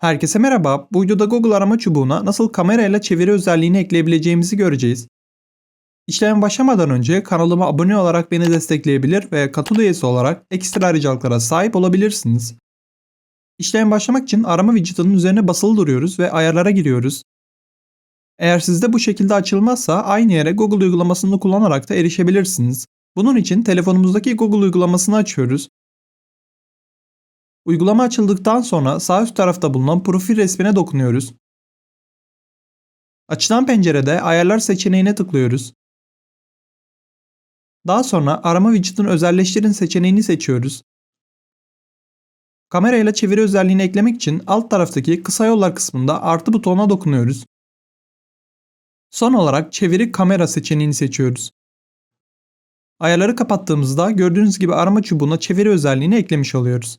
Herkese merhaba. Bu videoda Google arama çubuğuna nasıl kamerayla çeviri özelliğini ekleyebileceğimizi göreceğiz. İşleme başlamadan önce kanalıma abone olarak beni destekleyebilir ve katıl üyesi olarak ekstra ayrıcalıklara sahip olabilirsiniz. İşleme başlamak için arama widget'ının üzerine basılı duruyoruz ve ayarlara giriyoruz. Eğer sizde bu şekilde açılmazsa aynı yere Google uygulamasını kullanarak da erişebilirsiniz. Bunun için telefonumuzdaki Google uygulamasını açıyoruz. Uygulama açıldıktan sonra sağ üst tarafta bulunan profil resmine dokunuyoruz. Açılan pencerede ayarlar seçeneğine tıklıyoruz. Daha sonra arama widget'ını özelleştirin seçeneğini seçiyoruz. Kamerayla çeviri özelliğini eklemek için alt taraftaki kısa yollar kısmında artı butonuna dokunuyoruz. Son olarak çeviri kamera seçeneğini seçiyoruz. Ayarları kapattığımızda gördüğünüz gibi arama çubuğuna çeviri özelliğini eklemiş oluyoruz.